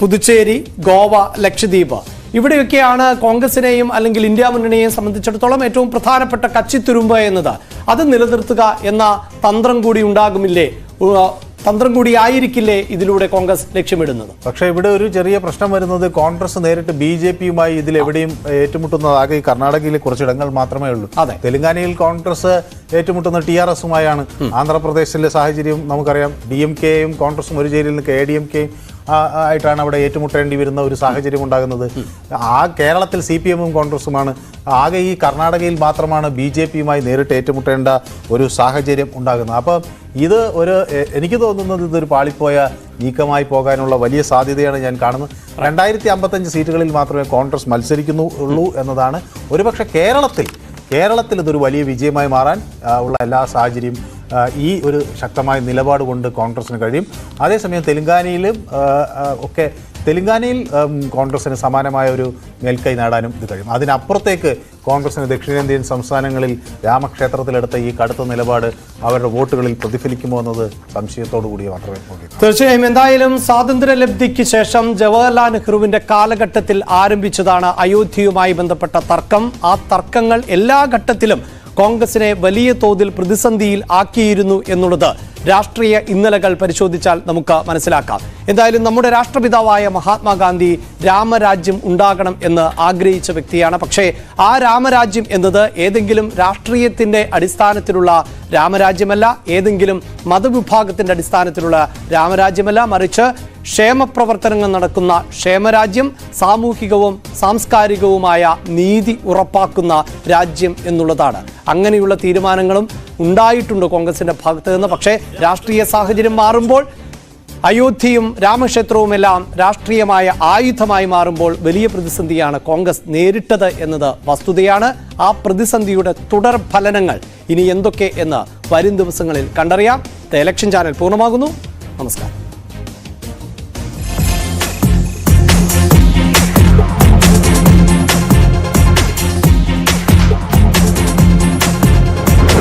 പുതുച്ചേരി ഗോവ ലക്ഷദ്വീപ്. ഇവിടെയൊക്കെയാണ് കോൺഗ്രസിനെയും അല്ലെങ്കിൽ ഇന്ത്യ മുന്നണിയെയും സംബന്ധിച്ചിടത്തോളം ഏറ്റവും പ്രധാനപ്പെട്ട കച്ചിത്തുരുമ്പ് എന്നത്. അത് നിലനിർത്തുക എന്ന തന്ത്രം കൂടി ഉണ്ടാകുമില്ലേ? തന്ത്രം കൂടി ആയിരിക്കില്ലേ ഇതിലൂടെ കോൺഗ്രസ് ലക്ഷ്യമിടുന്നത്? പക്ഷേ ഇവിടെ ഒരു ചെറിയ പ്രശ്നം വരുന്നത് കോൺഗ്രസ് നേരിട്ട് ബി ജെ പിയുമായി ഇതിൽ എവിടെയും ഏറ്റുമുട്ടുന്നതാകെ ഈ കർണാടകയിൽ കുറച്ചിടങ്ങൾ മാത്രമേ ഉള്ളൂ. അതെ. തെലങ്കാനയിൽ കോൺഗ്രസ് ഏറ്റുമുട്ടുന്ന ടി ആർ എസുമായാണ് ആന്ധ്രാപ്രദേശിലെ സാഹചര്യം നമുക്കറിയാം. ഡി എം കെയും കോൺഗ്രസും ഒരു ചേരിയിൽ നിന്ന് എ ഡി എം കെയും ആയിട്ടാണ് അവിടെ ഏറ്റുമുട്ടേണ്ടി വരുന്ന ഒരു സാഹചര്യം ഉണ്ടാകുന്നത്. ആ കേരളത്തിൽ സി പി എമ്മും കോൺഗ്രസുമാണ്. ആകെ ഈ കർണാടകയിൽ മാത്രമാണ് ബി ജെ പിയുമായി നേരിട്ട് ഏറ്റുമുട്ടേണ്ട ഒരു സാഹചര്യം ഉണ്ടാകുന്നത്. അപ്പോൾ ഇത് ഒരു എനിക്ക് തോന്നുന്നത് ഇതൊരു പാളിപ്പോയ നീക്കമായി പോകാനുള്ള വലിയ സാധ്യതയാണ് ഞാൻ കാണുന്നത്. രണ്ടായിരത്തി അമ്പത്തഞ്ച് സീറ്റുകളിൽ മാത്രമേ കോൺഗ്രസ് മത്സരിക്കുന്നു ഉള്ളൂ എന്നതാണ്. ഒരുപക്ഷെ കേരളത്തിൽ കേരളത്തിൽ ഇതൊരു വലിയ വിജയമായി മാറാൻ ഉള്ള എല്ലാ സാഹചര്യം ഈ ഒരു ശക്തമായ നിലപാട് കൊണ്ട് കോൺഗ്രസിന് കഴിയും. അതേസമയം തെലങ്കാനയിലും ഒക്കെ തെലങ്കാനയിൽ കോൺഗ്രസിന് സമാനമായ ഒരു മേൽക്കൈ നേടാനും ഇത് കഴിയും. അതിനപ്പുറത്തേക്ക് കോൺഗ്രസിന് ദക്ഷിണേന്ത്യൻ സംസ്ഥാനങ്ങളിൽ രാമക്ഷേത്രത്തിലെടുത്ത ഈ കടുത്ത നിലപാട് അവരുടെ വോട്ടുകളിൽ പ്രതിഫലിക്കുമോ എന്നത് സംശയത്തോടു കൂടി മാത്രമേ തീർച്ചയായും. എന്തായാലും സ്വാതന്ത്ര്യലബ്ധിക്ക് ശേഷം ജവഹർലാൽ നെഹ്റുവിന്റെ കാലഘട്ടത്തിൽ ആരംഭിച്ചതാണ് അയോധ്യയുമായി ബന്ധപ്പെട്ട തർക്കം. ആ തർക്കങ്ങൾ എല്ലാ ഘട്ടത്തിലും കോൺഗ്രസിനെ വലിയ തോതിൽ പ്രതിസന്ധിയിൽ ആക്കിയിരുന്നു എന്നുള്ളത് രാഷ്ട്രീയ ഇന്നലകൾ പരിശോധിച്ചാൽ നമുക്ക് മനസ്സിലാക്കാം. എന്തായാലും നമ്മുടെ രാഷ്ട്രപിതാവായ മഹാത്മാഗാന്ധി രാമരാജ്യം ഉണ്ടാകണം എന്ന് ആഗ്രഹിച്ച വ്യക്തിയാണ്. പക്ഷേ ആ രാമരാജ്യം എന്നത് ഏതെങ്കിലും രാഷ്ട്രീയത്തിന്റെ അടിസ്ഥാനത്തിലുള്ള രാമരാജ്യമല്ല ഏതെങ്കിലും മതവിഭാഗത്തിന്റെ അടിസ്ഥാനത്തിലുള്ള രാമരാജ്യമല്ല. മറിച്ച് ക്ഷേമപ്രവർത്തനങ്ങൾ നടക്കുന്ന ക്ഷേമരാജ്യം സാമൂഹികവും സാംസ്കാരികവുമായ നീതി ഉറപ്പാക്കുന്ന രാജ്യം എന്നുള്ളതാണ്. അങ്ങനെയുള്ള തീരുമാനങ്ങളും ഉണ്ടായിട്ടുണ്ട് കോൺഗ്രസിന്റെ ഭാഗത്ത് നിന്ന്. പക്ഷേ രാഷ്ട്രീയ സാഹചര്യം മാറുമ്പോൾ അയോധ്യയും രാമക്ഷേത്രവും എല്ലാം രാഷ്ട്രീയമായ ആയുധമായി മാറുമ്പോൾ വലിയ പ്രതിസന്ധിയാണ് കോൺഗ്രസ് നേരിട്ടത് എന്നത് വസ്തുതയാണ്. ആ പ്രതിസന്ധിയുടെ തുടർ ഫലനങ്ങൾ ഇനി എന്തൊക്കെ എന്ന് വരും ദിവസങ്ങളിൽ കണ്ടറിയാം. ദ ഇലക്ഷൻ ചാനൽ പൂർണമാകുന്നു. നമസ്കാരം.